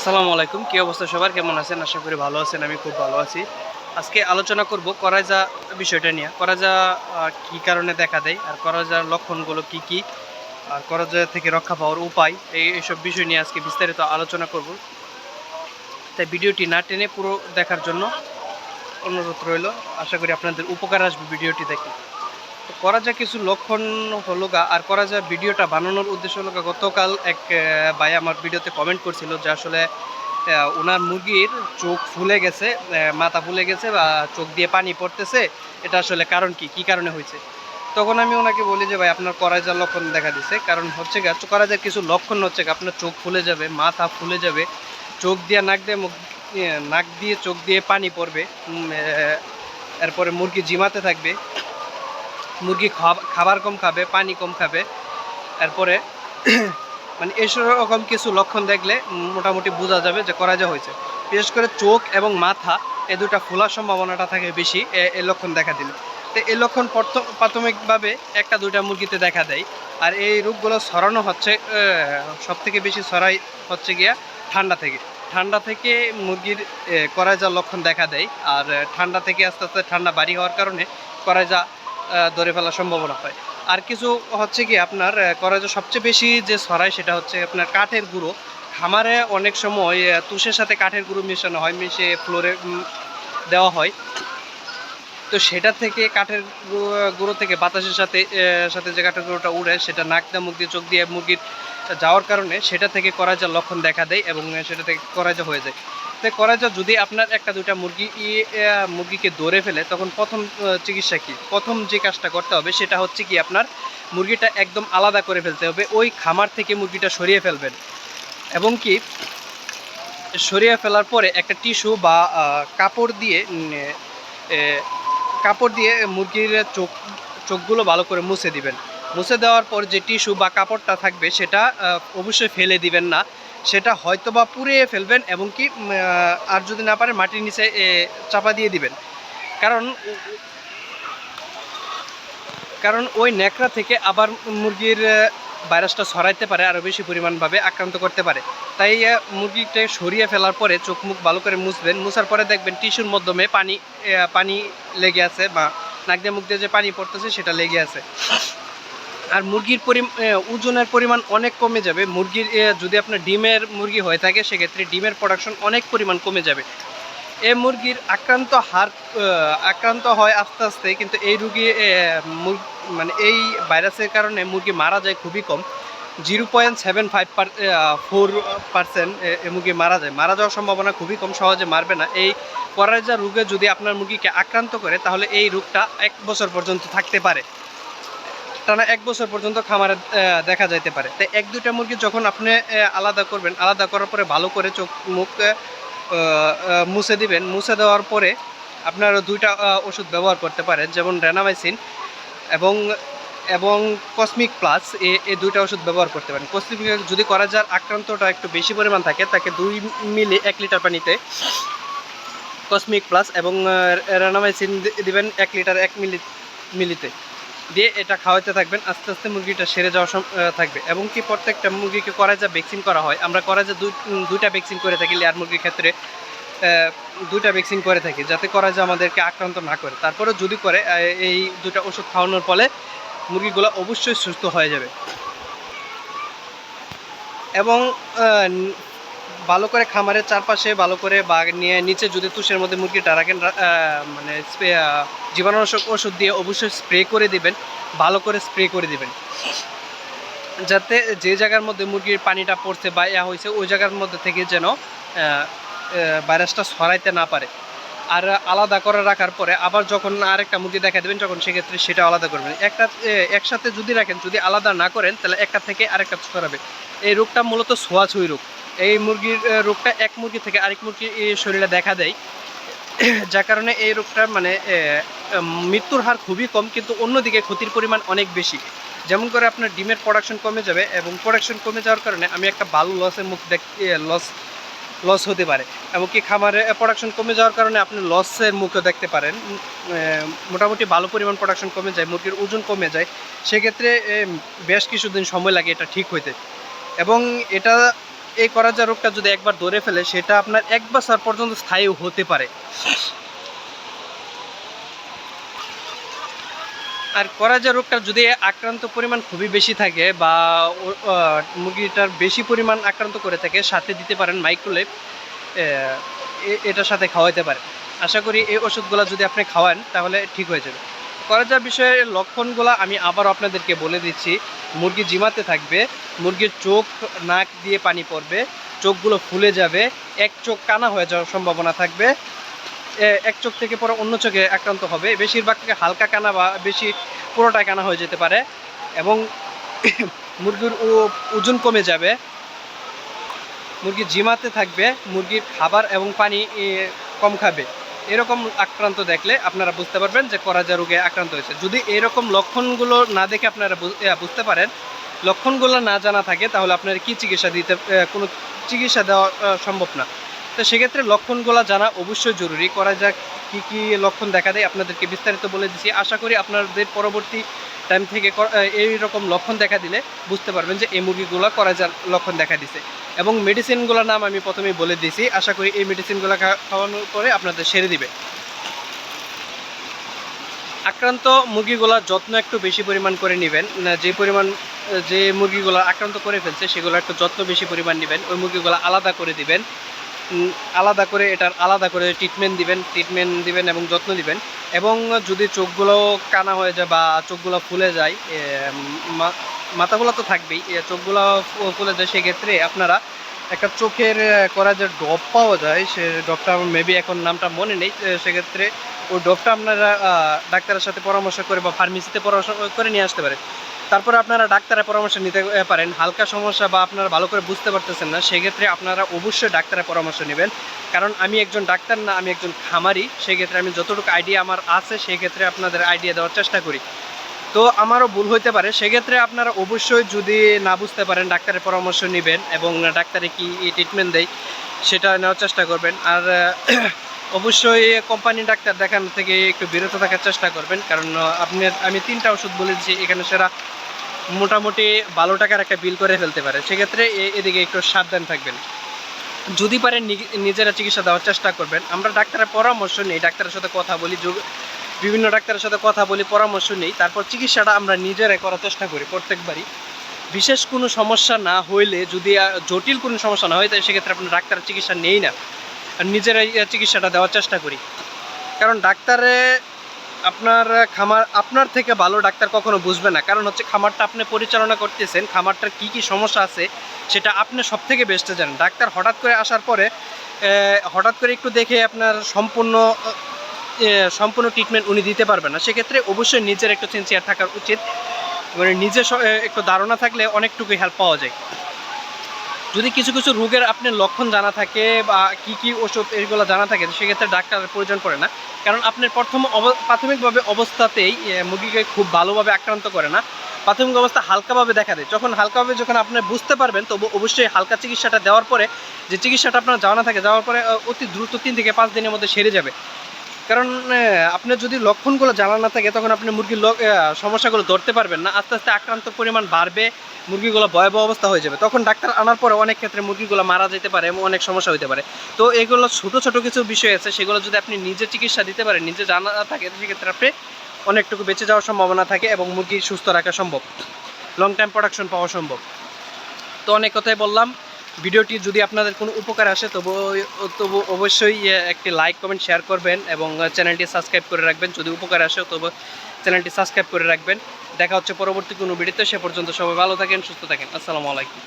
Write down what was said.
আসসালামু আলাইকুম। কী অবস্থা সবার? কেমন আছেন? আশা করি ভালো আছেন, আমি খুব ভালো আছি। আজকে আলোচনা করব করাজা বিষয়টা নিয়ে। করাজা কী কারণে দেখা দেয় আর করাজার লক্ষণগুলো কি কি? আর করাজা থেকে রক্ষা পাওয়ার উপায়, এই, এইসব বিষয় নিয়ে আজকে বিস্তারিত আলোচনা করব। তাই ভিডিওটি না টেনে পুরো দেখার জন্য অনুরোধ রইল। আশা করি আপনাদের উপকার আসবে ভিডিওটি দেখে। করাজা কিছু লক্ষণ হলো গা, আর করাজা ভিডিওটা বানানোর উদ্দেশ্য হলো গা, গতকাল এক ভাই আমার ভিডিওতে কমেন্ট করছিল যে আসলে ওনার মুরগির চোখ ফুলে গেছে মাথা ফুলে গেছে বা চোখ দিয়ে পানি পড়তেছে, এটা আসলে কারণ কি? কি কারণে হয়েছে? তখন আমি ওনাকে বলি যে, ভাই, আপনার করা করাজার লক্ষণ দেখা দিছে। কারণ হচ্ছে গা করাজার কিছু লক্ষণ হচ্ছে গা, আপনার চোখ ফুলে যাবে, মাথা ফুলে যাবে, চোখ দিয়ে নাক দিয়ে মুখ নাক দিয়ে চোখ দিয়ে পানি পড়বে এরপরে মুরগি জিমাতে থাকবে। মুরগি খাব- খাবার কম খাবে পানি কম খাবে। এরপরে মানে এসব রকম কিছু লক্ষণ দেখলে মোটামুটি বোঝা যাবে যে করাজা হয়েছে। বিশেষ করে চোখ এবং মাথা এ দুটা ফোলার সম্ভাবনাটা থাকে বেশি এ- লক্ষণ দেখা দিলে। তো এই লক্ষণ প্রথম প্রাথমিকভাবে একটা দুইটা মুরগিতে দেখা দেয়। আর এই রোগগুলো ছড়ানো হচ্ছে সব থেকে বেশি ছড়াই হচ্ছে গিয়া ঠান্ডা থেকে। ঠান্ডা থেকে মুরগির এ, করাজার লক্ষণ দেখা দেয়। আর ঠান্ডা থেকে আস্তে আস্তে ঠান্ডা বাড়ি হওয়ার কারণে করাজা ধরে ফেলার সম্ভাবনা হয়। আর কিছু হচ্ছে কি আপনার করাজা সবচেয়ে বেশি যে ছড়ায় সেটা হচ্ছে আপনার কাঠের গুঁড়ো। খামারে অনেক সময় তুষের সাথে কাঠের গুঁড়ো মেশানো হয়, মিশিয়ে ফ্লোরে দেওয়া হয়। তো সেটা থেকে কাঠের গুঁড়ো থেকে বাতাসের সাথে সাথে যে কাঠের গুঁড়োটা উড়ে, সেটা নাক দিয়ে, মুখ দিয়ে, চোখ দিয়ে, মুরগির যাওয়ার কারণে সেটা থেকে করাজার লক্ষণ দেখা দেয় এবং সেটা থেকে করাজা হয়ে যায়। তো করাজা যদি আপনার একটা দুইটা মুরগি মুরগিকে ধরে ফেলে, তখন প্রথম চিকিৎসা কি? প্রথম যে কাজটা করতে হবে সেটা হচ্ছে কি আপনার মুরগিটা একদম আলাদা করে ফেলতে হবে, ওই খামার থেকে মুরগিটা সরিয়ে ফেলবেন। এবং কি, সরিয়ে ফেলার পরে একটা টিস্যু বা কাপড় দিয়ে কাপড় দিয়ে মুরগির চোখ, চোখগুলো ভালো করে মুছে দিবেন। মুছে দেওয়ার পর যে টিস্যু বা কাপড়টা থাকবে সেটা অবশ্যই ফেলে দিবেন না। সেটা হয়তো বা পুড়িয়ে ফেলবেন এবং কি আর যদি না পারেন মাটির নিচে চাপা দিয়ে দিবেন। কারণ কারণ ওই ন্যাকড়া থেকে আবার মুরগির ভাইরাসটা ছড়াইতে পারে আরও বেশি পরিমাণভাবে আক্রান্ত করতে পারে। তাই মুরগিটা সরিয়ে ফেলার পরে চোখ মুখ ভালো করে মুছবেন। মুছার পরে দেখবেন টিস্যুর মাধ্যমে পানি পানি লেগে আছে বা নাক দিয়ে মুখ দিয়ে যে পানি পড়তেছে সেটা লেগে আছে। আর মুরগির ওজনের পরিমাণ অনেক কমে যাবে। মুরগির যদি আপনার ডিমের মুরগি হয়ে থাকে, সেক্ষেত্রে ডিমের প্রোডাকশন অনেক পরিমাণ কমে যাবে। এই মুরগির আক্রান্ত হার আক্রান্ত হয় আস্তে আস্তে, কিন্তু এই রুগী মানে এই ভাইরাসের কারণে মুরগি মারা যায় খুবই কম। Zero point seven five four percent মুরগি মারা যায়। মারা যাওয়ার সম্ভাবনা খুবই কম, সহজে মারবে না। এই করাজা রোগে যদি আপনার মুরগিকে আক্রান্ত করে, তাহলে এই রোগটা এক বছর পর্যন্ত থাকতে পারে। টানা এক বছর পর্যন্ত খামারে দেখা যাইতে পারে। তাই এক দুইটা মুরগি যখন আপনি আলাদা করবেন, আলাদা করার পরে ভালো করে চোখ মুখ মুছে দিবেন। মুছে দেওয়ার পরে আপনারা দুইটা ওষুধ ব্যবহার করতে পারেন, যেমন রেনামাইসিন এবং এবং কসমিক প্লাস এ এই দুইটা ওষুধ ব্যবহার করতে পারেন। কসমিক যদি করা যার আক্রান্তটা একটু বেশি পরিমাণ থাকে, তাকে দুই মিলি, এক লিটার পানিতে কসমিক প্লাস এবং রেনামাইসিন দিবেন এক লিটার, এক মিলি, মিলিতে। দিয়ে এটা খাওয়াতে থাকবেন। আস্তে আস্তে মুরগিটা সেরে যাওয়া থাকবে। এবং কি প্রত্যেকটা মুরগিকে করা যা ভ্যাকসিন করা হয় আমরা করা যা দুই উম, দুইটা ভ্যাকসিন করে থাকি লেয়ার মুরগির ক্ষেত্রে দুইটা ভ্যাকসিন করে থাকি যাতে করা যা আমাদেরকে আক্রান্ত না করে। তারপরে যদি করে এই দুইটা ওষুধ খাওয়ানোর ফলে মুরগিগুলো অবশ্যই সুস্থ হয়ে যাবে। এবং ভালো করে খামারের চারপাশে ভালো করে বা নিয়ে নিচে যদি তুষের মধ্যে মুরগিটা রাখেন মানে স্প্রে জীবাণুনাশক ওষুধ দিয়ে অবশ্যই স্প্রে করে দিবেন, ভালো করে স্প্রে করে দিবেন। যাতে যে জায়গার মধ্যে মুরগির পানিটা পড়ছে বা ইয়া হয়েছে, ওই জায়গার মধ্যে থেকে যেন ভাইরাসটা ছড়াইতে না পারে। আর আলাদা করে রাখার পরে আবার যখন আরেকটা মুরগি দেখা দেবেন, তখন সেক্ষেত্রে সেটা আলাদা করবেন। একটা একসাথে যদি রাখেন, যদি আলাদা না করেন, তাহলে একটা থেকে আরেকটা ছড়াবে। এই রোগটা মূলত ছোঁয়াছুঁই রোগ। এই মুরগির রোগটা এক মুরগি থেকে আরেক মুরগির শরীরে দেখা দেয়। যার কারণে এই রোগটার মানে মৃত্যুর হার খুবই কম, কিন্তু অন্যদিকে ক্ষতির পরিমাণ অনেক বেশি। যেমন করে আপনার ডিমের প্রোডাকশন কমে যাবে এবং প্রোডাকশন কমে যাওয়ার কারণে আমি একটা ভালো লসের মুখ দেখ লস লস হতে পারে। এমনকি খামারে প্রোডাকশন কমে যাওয়ার কারণে আপনি লসের মুখও দেখতে পারেন। মোটামুটি ভালো পরিমাণ প্রোডাকশন কমে যায়, মুরগির ওজন কমে যায়। সেক্ষেত্রে বেশ কিছুদিন সময় লাগে এটা ঠিক হইতে। এবং এটা এই করাজা রোগটা যদি একবার ধরে ফেলে, সেটা আপনার এক বছর পর্যন্ত স্থায়ী হতে পারে। আর করাজা রোগটা যদি আক্রান্ত পরিমাণ খুবই বেশি থাকে বা মুরগিটার বেশি পরিমাণ আক্রান্ত করে থাকে, সাথে দিতে পারেন মাইক্রোলেপ এটার সাথে খাওয়াইতে পারেন। আশা করি এই ওষুধগুলো যদি আপনি খাওয়ান, তাহলে ঠিক হয়ে যাবে। করাজা বিষয়ের লক্ষণগুলো আমি আবার আপনাদেরকে বলে দিচ্ছি। মুরগি জিমাতে থাকবে, মুরগির চোখ, নাক দিয়ে পানি পড়বে, চোখগুলো ফুলে যাবে, এক চোখ কানা হয়ে যাওয়ার সম্ভাবনা থাকবে এক চোখ থেকে পরে অন্য চোখে আক্রান্ত হবে। বেশিরভাগ থেকে হালকা কানা বা বেশি পুরোটাই কানা হয়ে যেতে পারে এবং মুরগির ওজন কমে যাবে। মুরগি জিমাতে থাকবে, মুরগির খাবার এবং পানি কম খাবে। এরকম আক্রান্ত দেখলে আপনারা বুঝতে পারবেন যে করাজা রোগে আক্রান্ত হয়েছে। যদি এরকম লক্ষণগুলো না দেখে আপনারা বুঝতে পারেন, লক্ষণগুলো না জানা থাকে, তাহলে আপনার কি চিকিৎসা দিতে কোনো চিকিৎসা দেওয়া সম্ভব না। তো সেক্ষেত্রে লক্ষণগুলো জানা অবশ্যই জরুরি। করা যাক কী কী লক্ষণ দেখা দেয়। আপনাদেরকে বিস্তারিত বলে দিচ্ছি আশা করি আপনাদের পরবর্তী টাইম থেকে এই রকম লক্ষণ দেখা দিলে বুঝতে পারবেন যে এই মুরগিগুলো করা যার লক্ষণ দেখা দিছে। এবং মেডিসিনগুলোর নাম আমি প্রথমেই বলে দিয়েছি আশা করি এই মেডিসিনগুলো খাওয়ানোর পরে আপনাদের সেরে দিবে। আক্রান্ত মুরগিগুলোর যত্ন একটু বেশি পরিমাণ করে নেবেন। যে পরিমাণ যে মুরগিগুলো আক্রান্ত করে ফেলছে, সেগুলো একটু যত্ন বেশি পরিমাণ নেবেন। ওই মুরগিগুলো আলাদা করে দিবেন। আলাদা করে এটার আলাদা করে ট্রিটমেন্ট দিবেন ট্রিটমেন্ট দিবেন এবং যত্ন দিবেন। এবং যদি চোখগুলো কানা হয়ে যায় বা চোখগুলো ফুলে যায় মাথাগুলো তো থাকবেই চোখগুলো ফুলে যায়, সেক্ষেত্রে আপনারা একটা চোখের করা যে ডব পাওয়া যায়, সে ডবটা মেবি এখন নামটা মনে নেই সেক্ষেত্রে ওই ডবটা আপনারা ডাক্তারের সাথে পরামর্শ করে বা ফার্মেসিতে পরামর্শ করে নিয়ে আসতে পারেন। তারপরে আপনারা ডাক্তারের পরামর্শ নিতে পারেন। হালকা সমস্যা বা আপনারা ভালো করে বুঝতে পারতেছেন না, সেক্ষেত্রে আপনারা অবশ্যই ডাক্তারের পরামর্শ নেবেন। কারণ আমি একজন ডাক্তার না, আমি একজন খামারি, সেক্ষেত্রে আমি যতটুকু আইডিয়া আমার আছে, সেক্ষেত্রে আপনাদের আইডিয়া দেওয়ার চেষ্টা করি। তো আমারও ভুল হইতে পারে, সেক্ষেত্রে আপনারা অবশ্যই যদি না বুঝতে পারেন, ডাক্তারের পরামর্শ নেবেন এবং ডাক্তারে কি ট্রিটমেন্ট দেয়, সেটা নেওয়ার চেষ্টা করবেন। আর, অবশ্যই কোম্পানি ডাক্তার দেখানো থেকে একটু বিরত থাকার চেষ্টা করবেন। কারণ আপনি, আমি তিনটা ওষুধ বলেছি, এখানে সেরা মোটামুটি বারো টাকার একটা বিল করে ফেলতে পারে। সেক্ষেত্রে এদিকে একটু সাবধান থাকবেন। যদি পারেন নিজেরা চিকিৎসা দেওয়ার চেষ্টা করবেন। আমরা ডাক্তারের পরামর্শ নিই, ডাক্তারের সাথে কথা বলি বিভিন্ন ডাক্তারের সাথে কথা বলি, পরামর্শ নিই। তারপর চিকিৎসাটা আমরা নিজেরাই করার চেষ্টা করি প্রত্যেকবারই। বিশেষ কোনো সমস্যা না হইলে, যদি জটিল কোনো সমস্যা না হয় তাহলে সেক্ষেত্রে আপনার ডাক্তারের চিকিৎসা নেই না। নিজেরাই চিকিৎসাটা দেওয়ার চেষ্টা করি। কারণ ডাক্তারে আপনার খামার, আপনার থেকে ভালো ডাক্তার কখনো বুঝবে না। কারণ হচ্ছে খামারটা আপনি পরিচালনা করতেছেন, খামারটার কি কি সমস্যা আছে, সেটা আপনি সব থেকে বেস্টে জানেন। ডাক্তার হঠাৎ করে আসার পরে হঠাৎ করে একটু দেখে আপনার সম্পূর্ণ সম্পূর্ণ ট্রিটমেন্ট উনি দিতে পারবেন না। সেক্ষেত্রে অবশ্যই নিজের একটু সিনসিয়ার থাকা উচিত। মানে নিজের একটু ধারণা থাকলে অনেকটুকুই হেল্প পাওয়া যায়। যদি কিছু কিছু রোগের আপনার লক্ষণ জানা থাকে বা কি কি ওষুধ এগুলো জানা থাকে, সেক্ষেত্রে ডাক্তারের প্রয়োজন পড়ে না। কারণ আপনার প্রথম প্রাথমিকভাবে অবস্থাতেই মুরগিকে খুব ভালোভাবে আক্রান্ত করে না। প্রাথমিক অবস্থা হালকাভাবে দেখা দেয়। যখন হালকাভাবে যখন আপনি বুঝতে পারবেন, তবু অবশ্যই হালকা চিকিৎসাটা দেওয়ার পরে, যে চিকিৎসাটা আপনার জানা থাকে, যাওয়ার পরে অতি দ্রুত তিন থেকে পাঁচ দিনের মধ্যে সেরে যাবে। কারণ আহ, আপনার যদি লক্ষণগুলো জানা না থাকে তখন আপনি মুরগির সমস্যাগুলো ধরতে পারবেন না। আস্তে আস্তে আক্রান্ত পরিমাণ বাড়বে মুরগিগুলো ভয়াবহ অবস্থা হয়ে যাবে। তখন ডাক্তার আনার পরে অনেক ক্ষেত্রে মুরগিগুলো মারা যেতে পারে এবং অনেক সমস্যা হতে পারে। তো এগুলো ছোট ছোট কিছু বিষয় আছে সেগুলো যদি আপনি নিজে চিকিৎসা দিতে পারেন নিজে জানা থাকে সেক্ষেত্রে আপনি অনেকটুকু বেঁচে যাওয়ার সম্ভাবনা থাকে এবং মুরগি সুস্থ রাখা সম্ভব। লং টাইম প্রোডাকশন পাওয়া সম্ভব। তো অনেক কথাই বললাম। ভিডিওটি যদি আপনাদের কোনো উপকার আসে, তবু তবু অবশ্যই একটি লাইক কমেন্ট শেয়ার করবেন এবং চ্যানেলটি সাবস্ক্রাইব করে রাখবেন। যদি উপকার আসে, তবু চ্যানেলটি সাবস্ক্রাইব করে রাখবেন। দেখা হচ্ছে পরবর্তী কোনো ভিডিওতে, সে পর্যন্ত সবাই ভালো থাকেন, সুস্থ থাকেন। আসসালামু আলাইকুম।